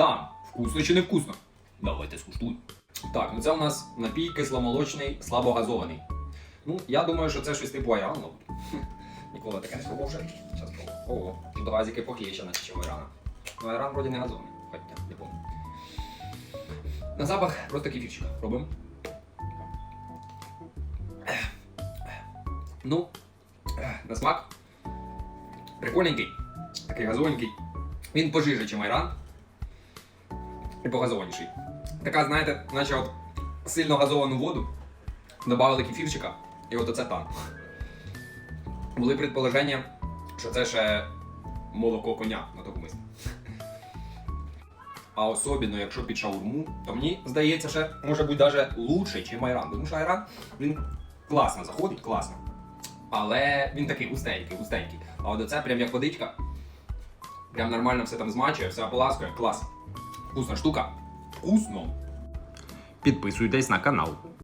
Там, вкусно чи не вкусно? Давайте скуштуй. Так, ну це у нас напій кисломолочний, слабогазований. Ну, я думаю, що це щось типу айран, мабуть. Ніколи таке не пробував вже. Зараз пробую. Ого, до газики похліще, наче чим айрана. Ну, айран вроді не газований, хоча не помню. На запах просто кефірчик. Пробуємо. Ну, на смак. Прикольненький. Такий газованенький. Він пожиже, чим айран. І погазованіший. Така, знаєте, наче от сильно газовану воду. Добавили кефірчика, і от оце там. Були предположення, що це ще молоко коня на таку мисль. А особливо, якщо під шаурму, то мені здається, ще може бути навіть лучше, ніж айран. Тому що айран він класно заходить, класно. Але він такий густенький, густенький. А от оце прям як водичка. Прям нормально все там змачує, все ополаскує. Клас. Вкусна штука. Вкусно. Підписуйтесь на канал.